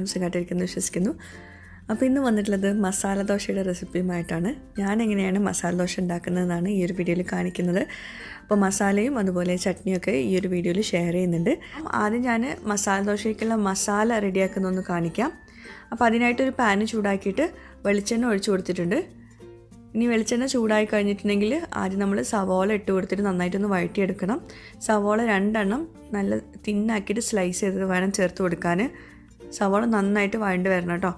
എല്ലാവരും സുഖമായിട്ടിരിക്കുന്നു വിശ്വസിക്കുന്നു. അപ്പോൾ ഇന്ന് വന്നിട്ടുള്ളത് മസാല ദോശയുടെ റെസിപ്പിയുമായിട്ടാണ്. ഞാൻ എങ്ങനെയാണ് മസാല ദോശ ഉണ്ടാക്കുന്നതെന്നാണ് ഈ ഒരു വീഡിയോയിൽ കാണിക്കുന്നത്. അപ്പോൾ മസാലയും അതുപോലെ ചട്നിയൊക്കെ ഈ ഒരു വീഡിയോയിൽ ഷെയർ ചെയ്യുന്നുണ്ട്. ആദ്യം ഞാൻ മസാല ദോശയ്ക്കുള്ള മസാല റെഡിയാക്കുന്നതൊന്ന് കാണിക്കാം. അപ്പോൾ അതിനായിട്ടൊരു പാന് ചൂടാക്കിയിട്ട് വെളിച്ചെണ്ണ ഒഴിച്ചു കൊടുത്തിട്ടുണ്ട്. ഇനി വെളിച്ചെണ്ണ ചൂടായി കഴിഞ്ഞിട്ടുണ്ടെങ്കിൽ ആദ്യം നമ്മൾ സവോള ഇട്ട് കൊടുത്തിട്ട് നന്നായിട്ടൊന്ന് വഴറ്റിയെടുക്കണം. സവോള രണ്ടെണ്ണം നല്ല തിന്നാക്കിയിട്ട് സ്ലൈസ് ചെയ്തത് വേണം ചേർത്ത് കൊടുക്കാൻ. സവോള നന്നായിട്ട് വഴണ്ട് വരണം കേട്ടോ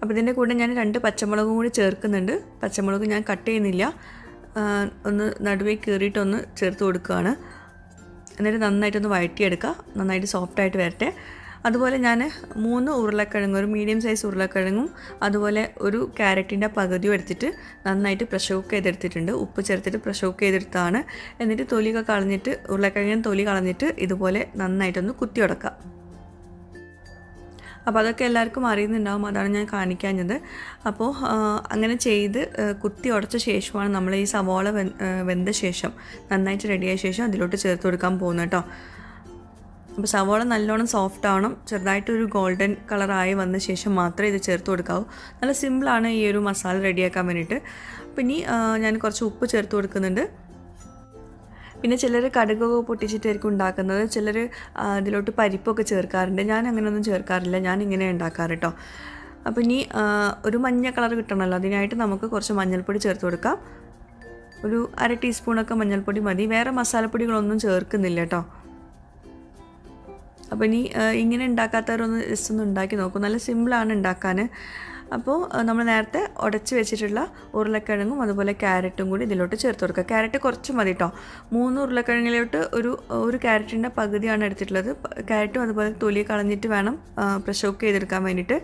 അപ്പോൾ ഇതിന്റെ കൂടെ ഞാൻ രണ്ട് പച്ചമുളകും കൂടി ചേർക്കുന്നുണ്ട്. പച്ചമുളക് ഞാൻ കട്ട് ചെയ്യുന്നില്ല. ഒന്ന് നടുവേ കീറിയിട്ടൊന്ന് ചേർത്ത് കൊടുക്കുകയാണ്. എന്നിട്ട് നന്നായിട്ടൊന്ന് വഴറ്റിയെടുക്കുക. നന്നായിട്ട് സോഫ്റ്റായിട്ട് വരട്ടെ. അതുപോലെ ഞാൻ മൂന്ന് ഉരുളക്കിഴങ്ങ് ഒരു മീഡിയം സൈസ് ഉരുളക്കിഴങ്ങും അതുപോലെ ഒരു ക്യാരറ്റിന്റെ പകുതിയും എടുത്തിട്ട് നന്നായിട്ട് പ്രഷർ കുക്ക് ചെയ്തെടുത്തിട്ടുണ്ട്. ഉപ്പ് ചേർത്തിട്ട് പ്രഷർ കുക്ക് ചെയ്തെടുത്താണ്. എന്നിട്ട് തൊലിയൊക്കെ കളഞ്ഞിട്ട് ഉരുളക്കിഴങ്ങിന് തൊലി കളഞ്ഞിട്ട് ഇതുപോലെ നന്നായിട്ടൊന്ന് കുത്തി അപ്പോൾ അതൊക്കെ എല്ലാവർക്കും അറിയുന്നുണ്ടാവും. അതാണ് ഞാൻ കാണിക്കാഞ്ഞത്. അപ്പോൾ അങ്ങനെ ചെയ്ത് കുത്തി ഉടച്ച ശേഷമാണ് നമ്മൾ ഈ സവോള വെന്ത ശേഷം നന്നായിട്ട് റെഡിയായ ശേഷം അതിലോട്ട് ചേർത്ത് കൊടുക്കാൻ പോകുന്നത് കേട്ടോ അപ്പോൾ സവോള നല്ലോണം സോഫ്റ്റ് ആവണം. ചെറുതായിട്ടൊരു ഗോൾഡൻ കളറായി വന്ന ശേഷം മാത്രമേ ഇത് ചേർത്ത് കൊടുക്കാവൂ. നല്ല സിമ്പിളാണ് ഈ ഒരു മസാല റെഡിയാക്കാൻ വേണ്ടിയിട്ട്. ഇനി ഞാൻ കുറച്ച് ഉപ്പ് ചേർത്ത് കൊടുക്കുന്നുണ്ട്. പിന്നെ ചിലർ കടുകൊക്കെ പൊട്ടിച്ചിട്ടായിരിക്കും ഉണ്ടാക്കുന്നത്. ചിലർ അതിലോട്ട് പരിപ്പൊക്കെ ചേർക്കാറുണ്ട്. ഞാൻ അങ്ങനെയൊന്നും ചേർക്കാറില്ല. ഞാൻ ഇങ്ങനെ ഉണ്ടാക്കാറ് കേട്ടോ അപ്പോൾ ഇനി ഒരു മഞ്ഞ കളർ കിട്ടണമല്ലോ അതിനായിട്ട് നമുക്ക് കുറച്ച് മഞ്ഞൾപ്പൊടി ചേർത്ത് കൊടുക്കാം. ഒരു അര ടീസ്പൂണൊക്കെ മഞ്ഞൾപ്പൊടി മതി. വേറെ മസാലപ്പൊടികളൊന്നും ചേർക്കുന്നില്ല കേട്ടോ അപ്പോൾ ഇനി ഇങ്ങനെ ഉണ്ടാക്കാത്തവരൊന്ന് ജസ്റ്റ് ഒന്ന് ഉണ്ടാക്കി നോക്കും. നല്ല സിമ്പിളാണ് ഉണ്ടാക്കാൻ അപ്പോൾ നമ്മൾ നേരത്തെ ഉടച്ച് വെച്ചിട്ടുള്ള ഉരുളക്കിഴങ്ങും അതുപോലെ ക്യാരറ്റും കൂടി ഇതിലോട്ട് ചേർത്ത് കൊടുക്കുക. ക്യാരറ്റ് കുറച്ച് മതി കേട്ടോ മൂന്ന് ഉരുളക്കിഴങ്ങിലോട്ട് ഒരു ഒരു ക്യാരറ്റിന്റെ പകുതിയാണ് എടുത്തിട്ടുള്ളത്. ക്യാരറ്റും അതുപോലെ തൊലി കളഞ്ഞിട്ട് വേണം പ്രഷർ കുക്ക് ചെയ്തെടുക്കാൻ വേണ്ടിയിട്ട്.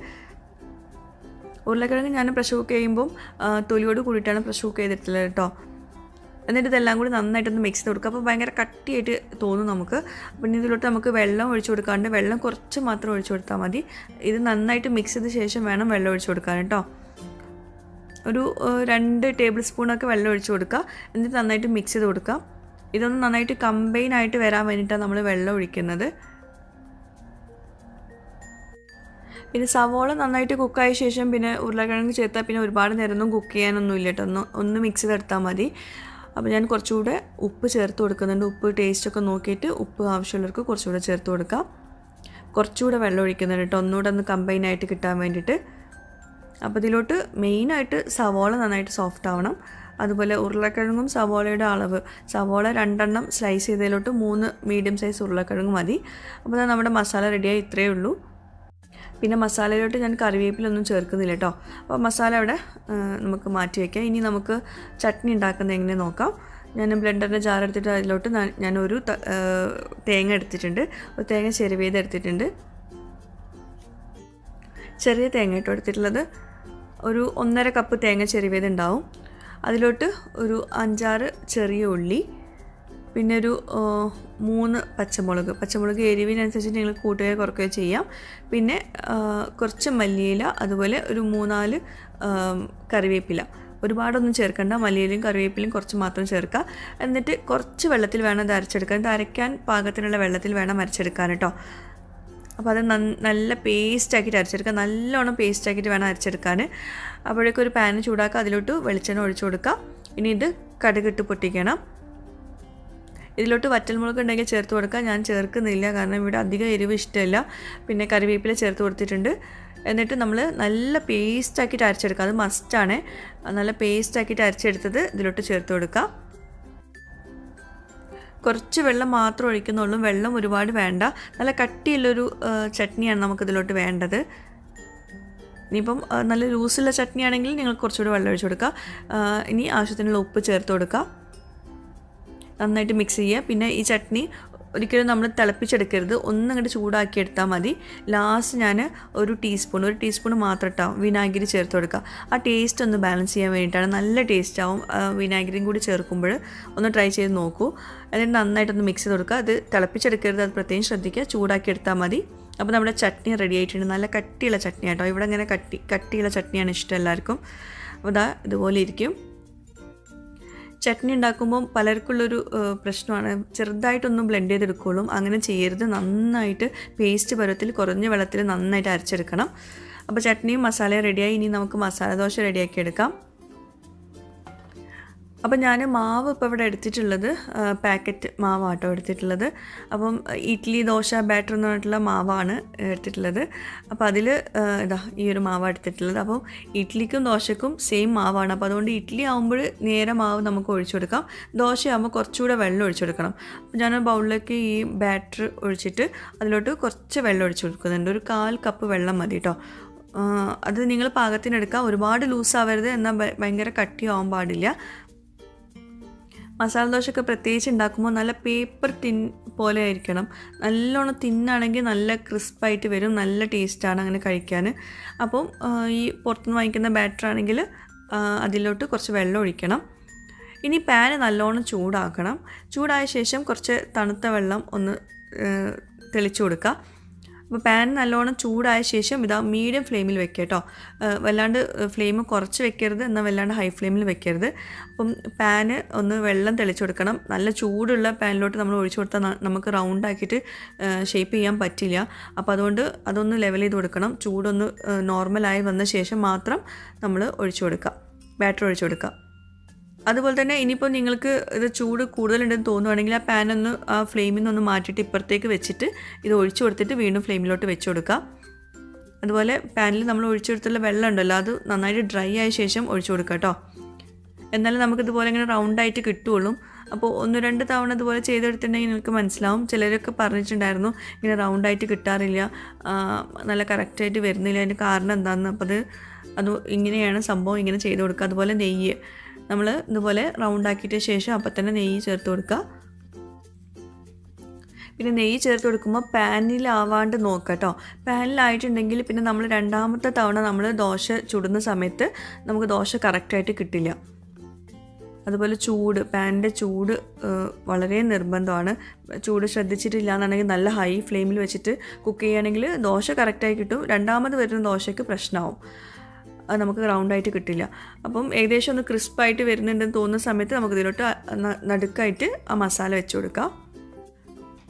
ഉരുളക്കിഴങ്ങ് ഞാൻ പ്രഷർ കുക്ക് ചെയ്യുമ്പം തൊലിയോട് കൂടിയിട്ടാണ് പ്രഷർ കുക്ക് ചെയ്തിട്ടുള്ളത് കേട്ടോ എന്നിട്ട് ഇതെല്ലാം കൂടി നന്നായിട്ടൊന്ന് മിക്സ് ചെയ്ത് കൊടുക്കുക. അപ്പോൾ ഭയങ്കര കട്ടിയായിട്ട് തോന്നും നമുക്ക്. പിന്നെ ഇതിലോട്ട് നമുക്ക് വെള്ളം ഒഴിച്ചു കൊടുക്കാണ്ട് വെള്ളം കുറച്ച് മാത്രം ഒഴിച്ചു കൊടുത്താൽ മതി. ഇത് നന്നായിട്ട് മിക്സ് ചെയ്ത ശേഷം വേണം വെള്ളം ഒഴിച്ചു കൊടുക്കാൻ കേട്ടോ. ഒരു രണ്ട് ടേബിൾ സ്പൂണൊക്കെ വെള്ളം ഒഴിച്ചു കൊടുക്കുക. എന്നിട്ട് നന്നായിട്ട് മിക്സ് ചെയ്ത് കൊടുക്കുക. ഇതൊന്ന് നന്നായിട്ട് കമ്പൈൻ ആയിട്ട് വരാൻ വേണ്ടിയിട്ടാണ് നമ്മൾ വെള്ളം ഒഴിക്കുന്നത്. പിന്നെ സവോള നന്നായിട്ട് കുക്കായ ശേഷം പിന്നെ ഉരുളക്കിഴങ്ങ് ചേർത്താൽ പിന്നെ ഒരുപാട് നേരമൊന്നും കുക്ക് ചെയ്യാനൊന്നും ഇല്ല കേട്ടോ. ഒന്ന് ഒന്ന് മിക്സ് ചെയ്തെടുത്താൽ മതി. അപ്പോൾ ഞാൻ കുറച്ചുകൂടെ ഉപ്പ് ചേർത്ത് കൊടുക്കുന്നുണ്ട്. ഉപ്പ് ടേസ്റ്റൊക്കെ നോക്കിയിട്ട് ഉപ്പ് ആവശ്യമുള്ളവർക്ക് കുറച്ചുകൂടെ ചേർത്ത് കൊടുക്കാം. കുറച്ചുകൂടെ വെള്ളം ഒഴിക്കുന്നുണ്ട് കേട്ടോ. ഒന്നുകൂടെ ഒന്ന് കമ്പൈൻ ആയിട്ട് കിട്ടാൻ വേണ്ടിയിട്ട്. അപ്പോൾ ഇതിലോട്ട് മെയിനായിട്ട് സവോള നന്നായിട്ട് സോഫ്റ്റ് ആവണം. അതുപോലെ ഉരുളക്കിഴങ്ങും സവോളയുടെ അളവ്. സവോള രണ്ടെണ്ണം സ്ലൈസ് ചെയ്തതിലോട്ട് മൂന്ന് മീഡിയം സൈസ് ഉരുളക്കിഴങ്ങ് മതി. അപ്പോൾ നമ്മുടെ മസാല റെഡിയായി ഇത്രയേ ഉള്ളൂ. പിന്നെ മസാലയിലോട്ട് ഞാൻ കറിവേപ്പിലൊന്നും ചേർക്കുന്നില്ല കേട്ടോ. അപ്പോൾ മസാല അവിടെ നമുക്ക് മാറ്റി വയ്ക്കാം ഇനി നമുക്ക് ചട്നി ഉണ്ടാക്കുന്ന എങ്ങനെ നോക്കാം. ഞാൻ ബ്ലെൻഡറിന്റെ ജാർ എടുത്തിട്ട് അതിലോട്ട് ഞാൻ- ഒരു തേങ്ങ എടുത്തിട്ടുണ്ട്. ഒരു തേങ്ങ ചെരുവേത് എടുത്തിട്ടുണ്ട്. ചെറിയ തേങ്ങ ഇട്ടോ എടുത്തിട്ടുള്ളത്. ഒരു ഒന്നര കപ്പ് തേങ്ങ ചെരുവേത് ഉണ്ടാവും. അതിലോട്ട് ഒരു അഞ്ചാറ് ചെറിയ ഉള്ളി പിന്നെ ഒരു മൂന്ന് പച്ചമുളക്. പച്ചമുളക് എരിവിനനുസരിച്ച് നിങ്ങൾ കൂട്ടുകയോ കുറക്കുകയോ ചെയ്യാം. പിന്നെ കുറച്ച് മല്ലിയില അതുപോലെ ഒരു മൂന്നാൽ കറിവേപ്പില. ഒരുപാടൊന്നും ചേർക്കേണ്ട. മല്ലിയിലും കറിവേപ്പിലും കുറച്ച് മാത്രം ചേർക്കുക. എന്നിട്ട് കുറച്ച് വെള്ളത്തിൽ വേണം ഇത് അരച്ചെടുക്കാൻ. ഇത് അരയ്ക്കാൻ പാകത്തിനുള്ള വെള്ളത്തിൽ വേണം അരച്ചെടുക്കാൻ കേട്ടോ. അപ്പോൾ അത് നല്ല പേസ്റ്റ് ആക്കിയിട്ട് അരച്ചെടുക്കുക. നല്ലോണം പേസ്റ്റ് ആക്കിയിട്ട് വേണം അരച്ചെടുക്കാൻ. അപ്പോഴേക്കും ഒരു പാന് ചൂടാക്കുക. അതിലോട്ട് വെളിച്ചെണ്ണ ഒഴിച്ചു കൊടുക്കുക. ഇനി ഇത് കടുകിട്ട് പൊട്ടിക്കണം. ഇതിലോട്ട് വറ്റൽമുളക് ഉണ്ടെങ്കിൽ ചേർത്ത് കൊടുക്കാം. ഞാൻ ചേർക്കുന്നില്ല. കാരണം ഇവിടെ അധികം എരിവ് ഇഷ്ടമല്ല. പിന്നെ കറിവേപ്പില ചേർത്ത് കൊടുത്തിട്ടുണ്ട്. എന്നിട്ട് നമ്മൾ നല്ല പേസ്റ്റാക്കിയിട്ട് അരച്ചെടുക്കുക അത് മസ്റ്റാണ് നല്ല പേസ്റ്റാക്കിയിട്ട് അരച്ചെടുത്തത് ഇതിലോട്ട് ചേർത്ത് കൊടുക്കാം. കുറച്ച് വെള്ളം മാത്രം ഒഴിക്കുന്നുള്ളൂ. വെള്ളം ഒരുപാട് വേണ്ട. നല്ല കട്ടിയുള്ളൊരു ചട്നിയാണ് നമുക്കിതിലോട്ട് വേണ്ടത്. ഇനിയിപ്പം നല്ല ലൂസുള്ള ചട്നി ആണെങ്കിൽ നിങ്ങൾ കുറച്ചുകൂടി വെള്ളം ഒഴിച്ചു കൊടുക്കുക ഇനി ആവശ്യത്തിനുള്ള ഉപ്പ് ചേർത്ത് കൊടുക്കുക നന്നായിട്ട് മിക്സ് ചെയ്യുക. പിന്നെ ഈ ചട്നി ഒരിക്കലും നമ്മൾ തിളപ്പിച്ചെടുക്കരുത്. ഒന്നും അങ്ങോട്ട് ചൂടാക്കി എടുത്താൽ മതി. ലാസ്റ്റ് ഞാൻ ഒരു ടീസ്പൂൺ ഒരു ടീസ്പൂൺ മാത്രം ഇട്ടാവും വിനാഗിരി ചേർത്ത് കൊടുക്കുക. ആ ടേസ്റ്റ് ഒന്ന് ബാലൻസ് ചെയ്യാൻ വേണ്ടിയിട്ടാണ്. നല്ല ടേസ്റ്റ് ആവും. വിനാഗിരിയും കൂടി ചേർക്കുമ്പോൾ ഒന്ന് ട്രൈ ചെയ്ത് നോക്കൂ. എന്നിട്ട് നന്നായിട്ടൊന്ന് മിക്സ് ചെയ്ത് കൊടുക്കുക. അത് തിളപ്പിച്ചെടുക്കരുത്. അത് പ്രത്യേകം ശ്രദ്ധിക്കുക. ചൂടാക്കി എടുത്താൽ മതി. അപ്പോൾ നമ്മുടെ ചട്നി റെഡി ആയിട്ടുണ്ട്. നല്ല കട്ടിയുള്ള ചട്നി ആട്ടോ ഇവിടെ ഇങ്ങനെ കട്ടി കട്ടിയുള്ള ചട്നിയാണ് ഇഷ്ടം എല്ലാവർക്കും. അപ്പോൾ ഇതാ ഇതുപോലെ ഇരിക്കും. ചട്നി ഉണ്ടാക്കുമ്പോൾ പലർക്കുള്ളൊരു പ്രശ്നമാണ്. ചെറുതായിട്ടൊന്നും ബ്ലെൻഡ് ചെയ്തെടുക്കുള്ളൂ. അങ്ങനെ ചെയ്യരുത്. നന്നായിട്ട് പേസ്റ്റ് പരുവത്തിൽ കുറഞ്ഞ വെള്ളത്തിൽ നന്നായിട്ട് അരച്ചെടുക്കണം. അപ്പോൾ ചട്നിയും മസാലയും റെഡിയായി ഇനി നമുക്ക് മസാല ദോശ റെഡിയാക്കി എടുക്കാം. അപ്പം ഞാൻ മാവ് ഇപ്പോൾ ഇവിടെ എടുത്തിട്ടുള്ളത് പാക്കറ്റ് മാവാട്ടോ എടുത്തിട്ടുള്ളത്. അപ്പം ഇഡ്ഡലി ദോശ ബാറ്റർ എന്ന് പറഞ്ഞിട്ടുള്ള മാവാണ് എടുത്തിട്ടുള്ളത്. അപ്പോൾ അതിൽ ഇതാ ഈ ഒരു മാവ് എടുത്തിട്ടുള്ളത്. അപ്പം ഇഡ്ഡലിക്കും ദോശക്കും സെയിം മാവാണ്. അപ്പോൾ അതുകൊണ്ട് ഇഡ്ഡലി ആകുമ്പോൾ നേരെ മാവ് നമുക്ക് ഒഴിച്ചു കൊടുക്കാം. ദോശയാകുമ്പോൾ കുറച്ചുകൂടെ വെള്ളം ഒഴിച്ചു കൊടുക്കണം. അപ്പോൾ ഞാൻ ബൗളിലേക്ക് ഈ ബാറ്റർ ഒഴിച്ചിട്ട് അതിലോട്ട് കുറച്ച് വെള്ളം ഒഴിച്ചു കൊടുക്കുന്നുണ്ട്. ഒരു കാൽ കപ്പ് വെള്ളം മതി കേട്ടോ. അത് നിങ്ങൾ പാകത്തിനെടുക്കുക ഒരുപാട് ലൂസ് ആവരുത് എന്നാൽ ഭയങ്കര കട്ടിയാവാൻ പാടില്ല. മസാല ദോശയൊക്കെ പ്രത്യേകിച്ച് ഉണ്ടാക്കുമ്പോൾ നല്ല പേപ്പർ തിൻ പോലെ ആയിരിക്കണം. നല്ലോണം തിന്നാണെങ്കിൽ നല്ല ക്രിസ്പായിട്ട് വരും നല്ല ടേസ്റ്റാണ് അങ്ങനെ കഴിക്കാൻ. അപ്പം ഈ പുറത്തുനിന്ന് വാങ്ങിക്കുന്ന ബാറ്റർ ആണെങ്കിൽ അതിലോട്ട് കുറച്ച് വെള്ളം ഒഴിക്കണം. ഇനി പാന് നല്ലോണം ചൂടാക്കണം. ചൂടായ ശേഷം കുറച്ച് തണുത്ത വെള്ളം ഒന്ന് തെളിച്ചു കൊടുക്കുക. അപ്പോൾ പാൻ നല്ലോണം ചൂടായ ശേഷം ഇതാ മീഡിയം ഫ്ലെയിമിൽ വെക്കുക കേട്ടോ വല്ലാണ്ട് ഫ്ലെയിം കുറച്ച് വെക്കരുത് എന്നാൽ വല്ലാണ്ട് ഹൈ ഫ്ലെയിമിൽ വെക്കരുത്. അപ്പം പാന് ഒന്ന് വെള്ളം തെളിച്ചു കൊടുക്കണം. നല്ല ചൂടുള്ള പാനിലോട്ട് നമ്മൾ ഒഴിച്ചു കൊടുത്താൽ നമുക്ക് റൗണ്ട് ആക്കിയിട്ട് ഷേപ്പ് ചെയ്യാൻ പറ്റില്ല. അപ്പോൾ അതുകൊണ്ട് അതൊന്ന് ലെവൽ ചെയ്ത് കൊടുക്കണം. ചൂടൊന്ന് നോർമലായി വന്ന ശേഷം മാത്രം നമ്മൾ ഒഴിച്ചു കൊടുക്കുക. ബാറ്റർ ഒഴിച്ചു കൊടുക്കുക. അതുപോലെ തന്നെ ഇനിയിപ്പോൾ നിങ്ങൾക്ക് ഇത് ചൂട് കൂടുതലുണ്ടെന്ന് തോന്നുവാണെങ്കിൽ ആ പാൻ ഒന്ന് ആ ഫ്ലെയിമിൽ നിന്നൊന്ന് മാറ്റിയിട്ട് ഇപ്പുറത്തേക്ക് വെച്ചിട്ട് ഇത് ഒഴിച്ചു കൊടുത്തിട്ട് വീണ്ടും ഫ്ലെയിമിലോട്ട് വെച്ച് കൊടുക്കുക അതുപോലെ പാനിൽ നമ്മൾ ഒഴിച്ചു കൊടുത്തുള്ള വെള്ളം ഉണ്ടല്ലോ അത് നന്നായിട്ട് ഡ്രൈ ആയ ശേഷം ഒഴിച്ചു കൊടുക്കുക കേട്ടോ എന്നാലും നമുക്കിതുപോലെ ഇങ്ങനെ റൗണ്ടായിട്ട് കിട്ടുള്ളൂ അപ്പോൾ ഒന്ന് രണ്ട് തവണ ഇതുപോലെ ചെയ്തെടുത്തിട്ടുണ്ടെങ്കിൽ നിങ്ങൾക്ക് മനസ്സിലാവും. ചിലരൊക്കെ പറഞ്ഞിട്ടുണ്ടായിരുന്നു ഇങ്ങനെ റൗണ്ടായിട്ട് കിട്ടാറില്ല നല്ല കറക്റ്റായിട്ട് വരുന്നില്ല. അതിന്റെ കാരണം എന്താണെന്ന് അപ്പോൾ അത് അത് ഇങ്ങനെയാണ് സംഭവം ഇങ്ങനെ ചെയ്ത് കൊടുക്കുക. അതുപോലെ നെയ്യ്. നമ്മൾ ഇതുപോലെ റൗണ്ട് ആക്കിയിട്ട് ശേഷം അപ്പം തന്നെ നെയ്യ് ചേർത്ത് കൊടുക്കുക പിന്നെ നെയ്യ് ചേർത്ത് കൊടുക്കുമ്പോൾ പാനിലാവാണ്ട് നോക്കുക കേട്ടോ പാനിലായിട്ടുണ്ടെങ്കിൽ പിന്നെ നമ്മൾ രണ്ടാമത്തെ തവണ നമ്മൾ ദോശ ചുടുന്ന സമയത്ത് നമുക്ക് ദോശ കറക്റ്റായിട്ട് കിട്ടില്ല. അതുപോലെ ചൂട് പാനിന്റെ ചൂട് വളരെ നിർബന്ധമാണ്. ചൂട് ശ്രദ്ധിച്ചിട്ടില്ല എന്നുണ്ടെങ്കിൽ നല്ല ഹൈ ഫ്ലെയിമിൽ വെച്ചിട്ട് കുക്ക് ചെയ്യുകയാണെങ്കിൽ ദോശ കറക്റ്റായി കിട്ടും. രണ്ടാമത് വരുന്ന ദോശയ്ക്ക് പ്രശ്നമാവും നമുക്ക് റൗണ്ടായിട്ട് കിട്ടില്ല. അപ്പം ഏകദേശം ഒന്ന് ക്രിസ്പായിട്ട് വരുന്നുണ്ടെന്ന് തോന്നുന്ന സമയത്ത് നമുക്ക് ഇതിലോട്ട് നടുക്കായിട്ട് ആ മസാല വെച്ച് കൊടുക്കാം.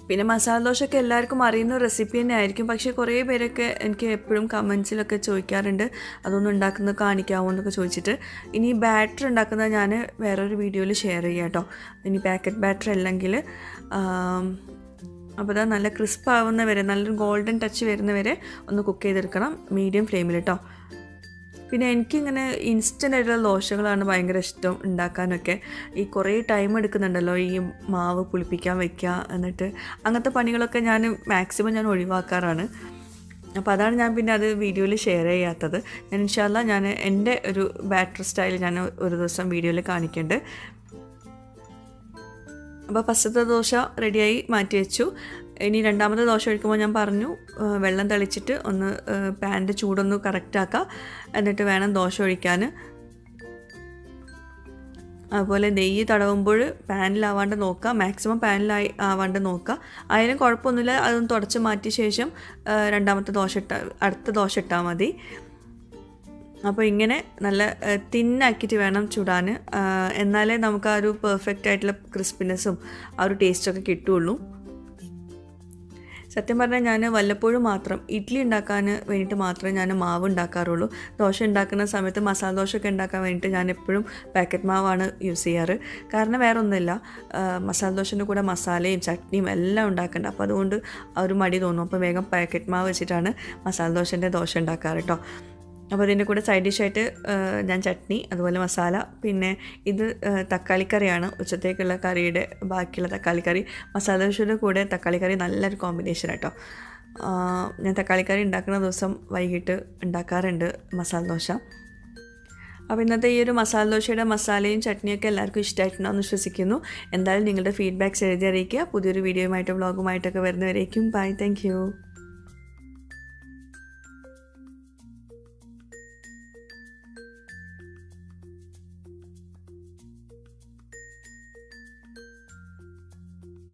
പിന്നെ മസാല ദോശയൊക്കെ എല്ലാവർക്കും അറിയുന്ന റെസിപ്പി തന്നെ ആയിരിക്കും പക്ഷേ കുറേ പേരൊക്കെ എനിക്ക് എപ്പോഴും കമൻസിലൊക്കെ ചോദിക്കാറുണ്ട്. അതൊന്നും ഉണ്ടാക്കുന്നത് കാണിക്കാമോ എന്നൊക്കെ ചോദിച്ചിട്ട്. ഇനി ബാറ്റർ ഉണ്ടാക്കുന്നത് ഞാൻ വേറൊരു വീഡിയോയിൽ ഷെയർ ചെയ്യാം കേട്ടോ. ഇനി പാക്കറ്റ് ബാറ്റർ അല്ലെങ്കിൽ അപ്പോൾ അത് നല്ല ക്രിസ്പ് ആവുന്ന വരെ നല്ലൊരു ഗോൾഡൻ ടച്ച് വരുന്ന വരെ ഒന്ന് കുക്ക് ചെയ്തെടുക്കണം. മീഡിയം ഫ്ലെയിമിൽ കേട്ടോ. പിന്നെ എനിക്കിങ്ങനെ ഇൻസ്റ്റന്റ് ആയിട്ടുള്ള ദോശകളാണ് ഭയങ്കര ഇഷ്ടം ഉണ്ടാക്കാനൊക്കെ. ഈ കുറേ ടൈം എടുക്കുന്നുണ്ടല്ലോ ഈ മാവ് പുളിപ്പിക്കാൻ വെക്കുക എന്നിട്ട് അങ്ങനത്തെ പണികളൊക്കെ ഞാൻ മാക്സിമം ഞാൻ ഒഴിവാക്കാറാണ്. അപ്പോൾ അതാണ് ഞാൻ പിന്നെ അത് വീഡിയോയിൽ ഷെയർ ചെയ്യാത്തത്. ഞാൻ ഇൻഷാല്ല ഞാൻ എന്റെ ഒരു ബാറ്റർ സ്റ്റൈൽ ഞാൻ ഒരു ദിവസം വീഡിയോയിൽ കാണിക്കുന്നുണ്ട് അപ്പോൾ ഫസ്റ്റത്തെ ദോശ റെഡിയായി മാറ്റി വെച്ചു. ഇനി രണ്ടാമത്തെ ദോശ ഒഴിക്കുമ്പോൾ ഞാൻ പറഞ്ഞു വെള്ളം തെളിച്ചിട്ട് ഒന്ന് പാന്റെ ചൂടൊന്ന് കറക്റ്റാക്കുക എന്നിട്ട് വേണം ദോശ ഒഴിക്കാൻ. അതുപോലെ നെയ്യ് തടവുമ്പോൾ പാനിലാവാണ്ട് നോക്കുക മാക്സിമം പാനിലായി ആവാണ്ട് നോക്കുക അതിന് കുഴപ്പമൊന്നുമില്ല. അതൊന്ന് തുടച്ച് മാറ്റിയ ശേഷം രണ്ടാമത്തെ ദോശ ഇട്ട അടുത്ത ദോശ ഇട്ടാൽ മതി. അപ്പോൾ ഇങ്ങനെ നല്ല തിന്നാക്കിയിട്ട് വേണം ചുടാൻ. എന്നാലേ നമുക്ക് ആ ഒരു പെർഫെക്റ്റ് ആയിട്ടുള്ള ക്രിസ്പിനെസ്സും ആ ഒരു ടേസ്റ്റൊക്കെ കിട്ടുള്ളൂ സത്യം പറഞ്ഞാൽ ഞാൻ വല്ലപ്പോഴും മാത്രം ഇഡ്ഡലി ഉണ്ടാക്കാൻ വേണ്ടിയിട്ട് മാത്രമേ ഞാൻ മാവ് ഉണ്ടാക്കാറുള്ളൂ. ദോശ ഉണ്ടാക്കുന്ന സമയത്ത് മസാല ദോശയൊക്കെ ഉണ്ടാക്കാൻ വേണ്ടിയിട്ട് ഞാൻ എപ്പോഴും പാക്കറ്റ് മാവാണ് യൂസ് ചെയ്യാറ്. കാരണം വേറെ ഒന്നുമില്ല മസാല ദോശന്റെ കൂടെ മസാലയും ചട്നിയും എല്ലാം ഉണ്ടാക്കണ്ട. അപ്പോൾ അതുകൊണ്ട് ഒരു മടി തോന്നും. അപ്പോൾ വേഗം പാക്കറ്റ് മാവ് വെച്ചിട്ടാണ് മസാല ദോശന്റെ ദോശ ഉണ്ടാക്കാറ് കേട്ടോ അപ്പോൾ ഇതിന്റെ കൂടെ സൈഡ് ഡിഷായിട്ട് ഞാൻ ചട്നി അതുപോലെ മസാല പിന്നെ ഇത് തക്കാളി തക്കാളിക്കറിയാണ് ഉച്ചത്തേക്കുള്ള കറിയുടെ ബാക്കിയുള്ള തക്കാളിക്കറി. മസാല ദോശയുടെ കൂടെ തക്കാളിക്കറി നല്ലൊരു കോമ്പിനേഷൻ കേട്ടോ ഞാൻ തക്കാളിക്കറി ഉണ്ടാക്കുന്ന ദിവസം വൈകിട്ട് ഉണ്ടാക്കാറുണ്ട് മസാല ദോശ. അപ്പോൾ ഇന്നത്തെ ഈ ഒരു മസാല ദോശയുടെ മസാലയും ചട്നിയൊക്കെ എല്ലാവർക്കും ഇഷ്ടമായിട്ടുണ്ടാവും വിശ്വസിക്കുന്നു. എന്തായാലും നിങ്ങളുടെ ഫീഡ്ബാക്ക്സ് എഴുതി അറിയിക്കുക. പുതിയൊരു വീഡിയോയുമായിട്ട് വ്ളോഗുമായിട്ടൊക്കെ വരുന്നവരേക്കും ബൈ താങ്ക്